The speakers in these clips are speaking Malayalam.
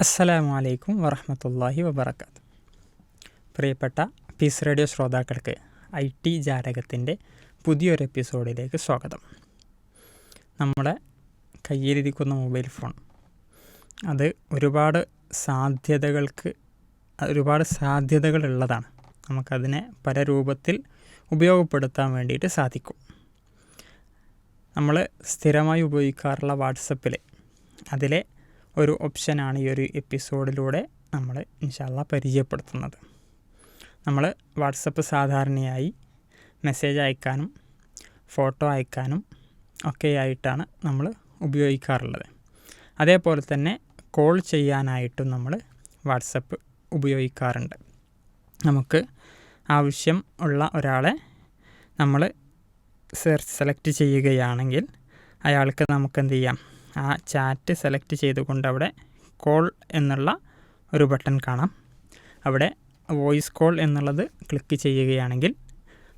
അസ്സലാമു അലൈക്കും വറഹമത്തല്ലാഹി വബർക്കാത്ത് പ്രിയപ്പെട്ട പീസ് റേഡിയോ ശ്രോതാക്കൾക്ക് ഐ ടി ജാലകത്തിന്റെ പുതിയൊരു എപ്പിസോഡിലേക്ക് സ്വാഗതം. നമ്മുടെ കയ്യിലിരിക്കുന്ന മൊബൈൽ ഫോൺ അത് ഒരുപാട് സാധ്യതകൾക്ക് ഒരുപാട് സാധ്യതകൾ ഉള്ളതാണ്. നമുക്കതിനെ പല രൂപത്തിൽ ഉപയോഗപ്പെടുത്താൻ വേണ്ടിയിട്ട് സാധിക്കും. നമ്മൾ സ്ഥിരമായി ഉപയോഗിക്കാറുള്ള വാട്സപ്പിൽ അതിലെ ഒരു ഓപ്ഷനാണ് ഈ ഒരു എപ്പിസോഡിലൂടെ നമ്മൾ ഇൻഷാല്ല പരിചയപ്പെടുത്തുന്നത്. നമ്മൾ വാട്സപ്പ് സാധാരണയായി മെസ്സേജ് അയക്കാനും ഫോട്ടോ അയക്കാനും ഒക്കെ ആയിട്ടാണ് നമ്മൾ ഉപയോഗിക്കാറുള്ളത്. അതേപോലെ തന്നെ കോൾ ചെയ്യാനായിട്ടും നമ്മൾ വാട്സപ്പ് ഉപയോഗിക്കാറുണ്ട്. നമുക്ക് ആവശ്യം ഉള്ള ഒരാളെ നമ്മൾ സെർച്ച് സെലക്ട് ചെയ്യുകയാണെങ്കിൽ അയാൾക്ക് നമുക്ക് എന്ത് ചെയ്യാം? ആ ചാറ്റ് സെലക്ട് ചെയ്തുകൊണ്ട് അവിടെ കോൾ എന്നുള്ള ഒരു ബട്ടൺ കാണാം. അവിടെ വോയിസ് കോൾ എന്നുള്ളത് ക്ലിക്ക് ചെയ്യുകയാണെങ്കിൽ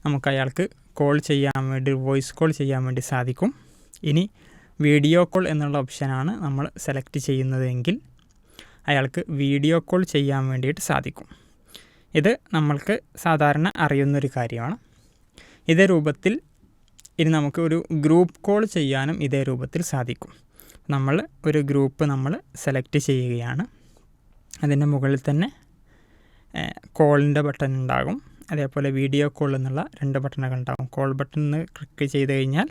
നമുക്ക് അയാൾക്ക് കോൾ ചെയ്യാൻ വേണ്ടി വോയിസ് കോൾ ചെയ്യാൻ വേണ്ടി സാധിക്കും. ഇനി വീഡിയോ കോൾ എന്നുള്ള ഓപ്ഷനാണ് നമ്മൾ സെലക്ട് ചെയ്യുന്നതെങ്കിൽ അയാൾക്ക് വീഡിയോ കോൾ ചെയ്യാൻ വേണ്ടിയിട്ട് സാധിക്കും. ഇത് നമ്മൾക്ക് സാധാരണ അറിയുന്നൊരു കാര്യമാണ്. ഇതേ രൂപത്തിൽ ഇനി നമുക്ക് ഒരു ഗ്രൂപ്പ് കോൾ ചെയ്യാനും ഇതേ രൂപത്തിൽ സാധിക്കും. നമ്മൾ ഒരു ഗ്രൂപ്പ് നമ്മൾ സെലക്ട് ചെയ്യുകയാണ്. അതിന്റെ മുകളിൽ തന്നെ കോളിന്റെ ബട്ടൺ ഉണ്ടാകും. അതേപോലെ വീഡിയോ കോൾ എന്നുള്ള രണ്ട് ബട്ടണുകൾ ഉണ്ടാകും. കോൾ ബട്ടൺ എന്ന് ക്ലിക്ക് ചെയ്ത് കഴിഞ്ഞാൽ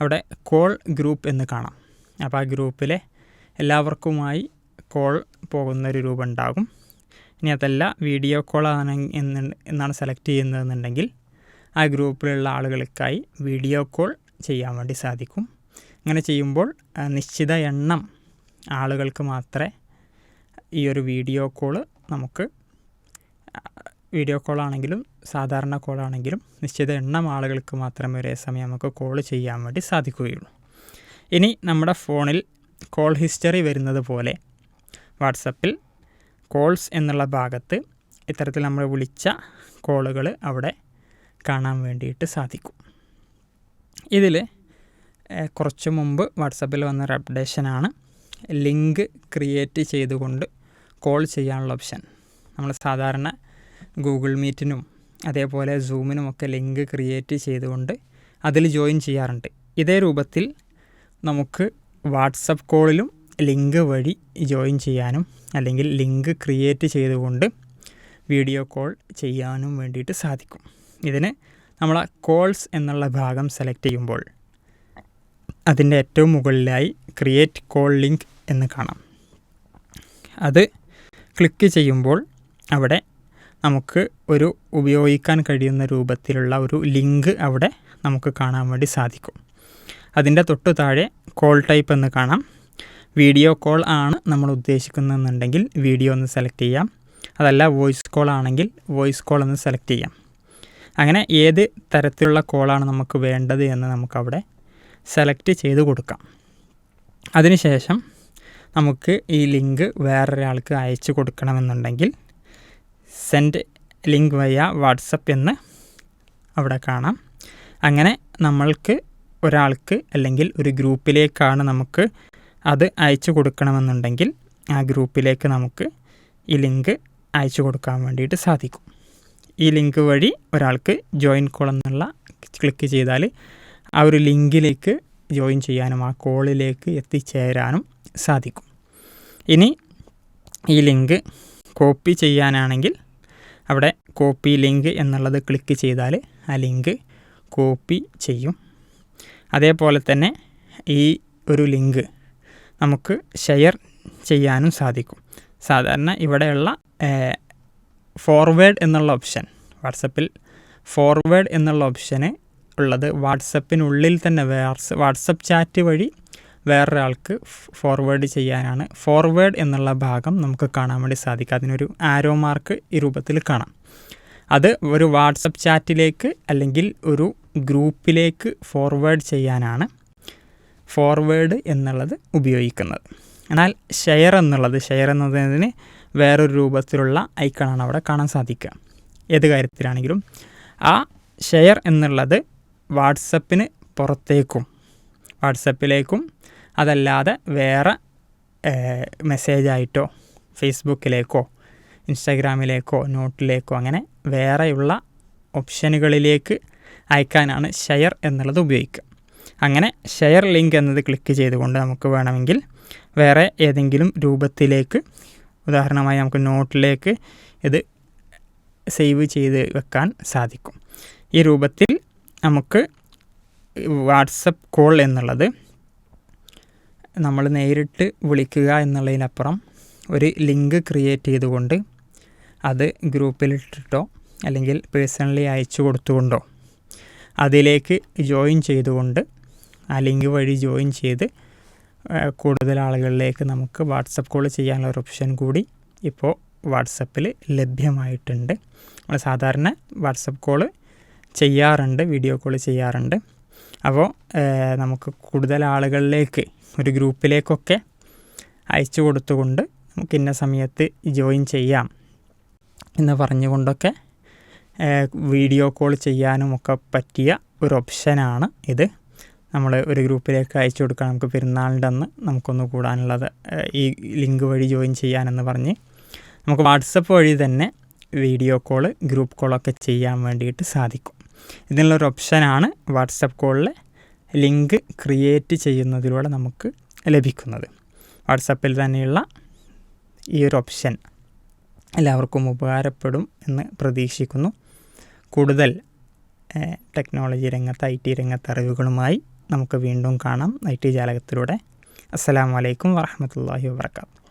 അവിടെ കോൾ ഗ്രൂപ്പ് എന്ന് കാണാം. അപ്പോൾ ആ ഗ്രൂപ്പിലെ എല്ലാവർക്കുമായി കോൾ പോകുന്നൊരു രൂപം ഉണ്ടാകും. ഇനി അതല്ല വീഡിയോ കോൾ ആണ് എന്നാണ് സെലക്ട് ചെയ്യുന്നതെന്നുണ്ടെങ്കിൽ ആ ഗ്രൂപ്പിലുള്ള ആളുകൾക്കായി വീഡിയോ കോൾ ചെയ്യാൻ വേണ്ടി സാധിക്കും. അങ്ങനെ ചെയ്യുമ്പോൾ നിശ്ചിത എണ്ണം ആളുകൾക്ക് മാത്രമേ ഈ ഒരു വീഡിയോ കോൾ നമുക്ക് വീഡിയോ കോളാണെങ്കിലും സാധാരണ കോളാണെങ്കിലും നിശ്ചിത എണ്ണം ആളുകൾക്ക് മാത്രമേ ഒരേ സമയം നമുക്ക് കോൾ ചെയ്യാൻ വേണ്ടി സാധിക്കുകയുള്ളൂ. ഇനി നമ്മുടെ ഫോണിൽ കോൾ ഹിസ്റ്ററി വരുന്നത് പോലെ വാട്സപ്പിൽ കോൾസ് എന്നുള്ള ഭാഗത്ത് ഇത്തരത്തിൽ നമ്മൾ വിളിച്ച കോളുകൾ അവിടെ കാണാൻ വേണ്ടിയിട്ട് സാധിക്കും. ഇതിൽ കുറച്ച് മുമ്പ് വാട്സപ്പിൽ വന്നൊരു അപ്ഡേഷനാണ്. ലിങ്ക് ക്രിയേറ്റ് ചെയ്തുകൊണ്ട് കോൾ ചെയ്യാനുള്ള ഓപ്ഷൻ. നമ്മൾ സാധാരണ ഗൂഗിൾ മീറ്റിനും അതേപോലെ സൂമിനുമൊക്കെ ലിങ്ക് ക്രിയേറ്റ് ചെയ്തുകൊണ്ട് അതിൽ ജോയിൻ ചെയ്യാറുണ്ട്. ഇതേ രൂപത്തിൽ നമുക്ക് വാട്സപ്പ് കോളിലും ലിങ്ക് വഴി ജോയിൻ ചെയ്യാനും അല്ലെങ്കിൽ ലിങ്ക് ക്രിയേറ്റ് ചെയ്തുകൊണ്ട് വീഡിയോ കോൾ ചെയ്യാനും വേണ്ടിയിട്ട് സാധിക്കും. ഇതിന് നമ്മൾ കോൾസ് എന്നുള്ള ഭാഗം സെലക്ട് ചെയ്യുമ്പോൾ അതിന്റെ ഏറ്റവും മുകളിലായി ക്രിയേറ്റ് കോൾ ലിങ്ക് എന്ന് കാണാം. അത് ക്ലിക്ക് ചെയ്യുമ്പോൾ അവിടെ നമുക്ക് ഒരു ഉപയോഗിക്കാൻ കഴിയുന്ന രൂപത്തിലുള്ള ഒരു ലിങ്ക് അവിടെ നമുക്ക് കാണാൻ വേണ്ടി സാധിക്കും. അതിന്റെ തൊട്ടു താഴെ കോൾ ടൈപ്പ് എന്ന് കാണാം. വീഡിയോ കോൾ ആണ് നമ്മൾ ഉദ്ദേശിക്കുന്നതെന്നുണ്ടെങ്കിൽ വീഡിയോ ഒന്ന് സെലക്ട് ചെയ്യാം. അതല്ല വോയിസ് കോൾ ആണെങ്കിൽ വോയിസ് കോൾ ഒന്ന് സെലക്ട് ചെയ്യാം. അങ്ങനെ ഏത് തരത്തിലുള്ള കോളാണ് നമുക്ക് വേണ്ടത് എന്ന് നമുക്കവിടെ സെലക്ട് ചെയ്ത് കൊടുക്കാം. അതിനുശേഷം നമുക്ക് ഈ ലിങ്ക് വേറൊരാൾക്ക് അയച്ചു കൊടുക്കണമെന്നുണ്ടെങ്കിൽ സെൻഡ് ലിങ്ക് വയ്യ വാട്സപ്പ് എന്ന് അവിടെ കാണാം. അങ്ങനെ നമ്മൾക്ക് ഒരാൾക്ക് അല്ലെങ്കിൽ ഒരു ഗ്രൂപ്പിലേക്കാണ് നമുക്ക് അത് അയച്ചു കൊടുക്കണമെന്നുണ്ടെങ്കിൽ ആ ഗ്രൂപ്പിലേക്ക് നമുക്ക് ഈ ലിങ്ക് അയച്ചു കൊടുക്കാൻ വേണ്ടിയിട്ട് സാധിക്കും. ഈ ലിങ്ക് വഴി ഒരാൾക്ക് ജോയിൻ കോൾ എന്നുള്ള ക്ലിക്ക് ചെയ്താൽ ആ ഒരു ലിങ്കിലേക്ക് ജോയിൻ ചെയ്യാനും ആ കോളിലേക്ക് എത്തിച്ചേരാനും സാധിക്കും. ഇനി ഈ ലിങ്ക് കോപ്പി ചെയ്യാനാണെങ്കിൽ അവിടെ കോപ്പി ലിങ്ക് എന്നുള്ളത് ക്ലിക്ക് ചെയ്താൽ ആ ലിങ്ക് കോപ്പി ചെയ്യും. അതേപോലെ തന്നെ ഈ ഒരു ലിങ്ക് നമുക്ക് ഷെയർ ചെയ്യാനും സാധിക്കും. സാധാരണ ഇവിടെയുള്ള ഫോർവേഡ് എന്നുള്ള ഓപ്ഷൻ വാട്സപ്പിൽ ഫോർവേഡ് എന്നുള്ള ഓപ്ഷന് ഉള്ളത് വാട്സപ്പിനുള്ളിൽ തന്നെ വാട്സപ്പ് ചാറ്റ് വഴി വേറൊരാൾക്ക് ഫോർവേഡ് ചെയ്യാനാണ്. ഫോർവേഡ് എന്നുള്ള ഭാഗം നമുക്ക് കാണാൻ വേണ്ടി സാധിക്കും. അതിനൊരു ആരോ മാർക്ക് ഈ രൂപത്തിൽ കാണാം. അത് ഒരു വാട്സപ്പ് ചാറ്റിലേക്ക് അല്ലെങ്കിൽ ഒരു ഗ്രൂപ്പിലേക്ക് ഫോർവേഡ് ചെയ്യാനാണ് ഫോർവേഡ് എന്നുള്ളത് ഉപയോഗിക്കുന്നത്. എന്നാൽ ഷെയർ എന്നുള്ളത് ഷെയർ എന്നതിന് വേറൊരു രൂപത്തിലുള്ള ഐക്കണാണ് അവിടെ കാണാൻ സാധിക്കുക. ഏത് കാര്യത്തിലാണെങ്കിലും ആ ഷെയർ എന്നുള്ളത് വാട്സപ്പിന് പുറത്തേക്കും. വാട്സപ്പിലേക്കും. അതല്ലാതെ വേറെ മെസ്സേജായിട്ടോ ഫേസ്ബുക്കിലേക്കോ ഇൻസ്റ്റാഗ്രാമിലേക്കോ നോട്ടിലേക്കോ അങ്ങനെ വേറെയുള്ള ഓപ്ഷനുകളിലേക്ക് അയക്കാനാണ് ഷെയർ എന്നുള്ളത് ഉപയോഗിക്കുക. അങ്ങനെ ഷെയർ ലിങ്ക് എന്നത് ക്ലിക്ക് ചെയ്തുകൊണ്ട് നമുക്ക് വേണമെങ്കിൽ വേറെ ഏതെങ്കിലും രൂപത്തിലേക്ക് ഉദാഹരണമായി നമുക്ക് നോട്ടിലേക്ക് ഇത് സേവ് ചെയ്ത് വെക്കാൻ സാധിക്കും. ഈ രൂപത്തിൽ നമുക്ക് വാട്സപ്പ് കോൾ എന്നുള്ളത് നമ്മൾ നേരിട്ട് വിളിക്കുക എന്നുള്ളതിനപ്പുറം ഒരു ലിങ്ക് ക്രിയേറ്റ് ചെയ്തുകൊണ്ട് അത് ഗ്രൂപ്പിലിട്ടിട്ടോ അല്ലെങ്കിൽ പേഴ്സണലി അയച്ചു കൊടുത്തുകൊണ്ടോ അതിലേക്ക് ജോയിൻ ചെയ്തുകൊണ്ട് ആ ലിങ്ക് വഴി ജോയിൻ ചെയ്ത് കൂടുതൽ ആളുകളിലേക്ക് നമുക്ക് വാട്സപ്പ് കോൾ ചെയ്യാനുള്ള ഒരു ഓപ്ഷൻ കൂടി ഇപ്പോൾ വാട്സപ്പിൽ ലഭ്യമായിട്ടുണ്ട്. നമ്മൾ സാധാരണ വാട്സപ്പ് കോൾ ചെയ്യാറുണ്ട് വീഡിയോ കോൾ ചെയ്യാറുണ്ട്. അപ്പോൾ നമുക്ക് കൂടുതൽ ആളുകളിലേക്ക് ഒരു ഗ്രൂപ്പിലേക്കൊക്കെ അയച്ചു കൊടുത്തുകൊണ്ട് നമുക്ക് ഇന്ന സമയത്ത് ജോയിൻ ചെയ്യാം എന്ന് പറഞ്ഞുകൊണ്ടൊക്കെ വീഡിയോ കോൾ ചെയ്യാനും ഒക്കെ പറ്റിയ ഒരു ഓപ്ഷനാണ് ഇത്. നമ്മൾ ഒരു ഗ്രൂപ്പിലേക്ക് അയച്ചു കൊടുക്കാം നമുക്ക് പെരുന്നാളിന്റെ അന്ന് നമുക്കൊന്ന് കൂടാനുള്ളത് ഈ ലിങ്ക് വഴി ജോയിൻ ചെയ്യാനെന്ന് പറഞ്ഞ് നമുക്ക് വാട്സപ്പ് വഴി തന്നെ വീഡിയോ കോൾ ഗ്രൂപ്പ് കോളൊക്കെ ചെയ്യാൻ വേണ്ടിയിട്ട് സാധിക്കും. ഇതിനുള്ളൊരു ഓപ്ഷനാണ് വാട്സപ്പ് കോളിലെ ലിങ്ക് ക്രിയേറ്റ് ചെയ്യുന്നതിലൂടെ നമുക്ക് ലഭിക്കുന്നത്. വാട്സപ്പിൽ തന്നെയുള്ള ഈ ഒരു ഓപ്ഷൻ എല്ലാവർക്കും ഉപകാരപ്പെടും എന്ന് പ്രതീക്ഷിക്കുന്നു. കൂടുതൽ ടെക്നോളജി രംഗത്ത് ഐ ടി രംഗത്ത് അറിവുകളുമായി നമുക്ക് വീണ്ടും കാണാം. ഐ ടി ജാലകത്തിലൂടെ. അസ്സാം വലൈക്കും വാഹമത്തല്ലാഹി വാബർക്കാത്തു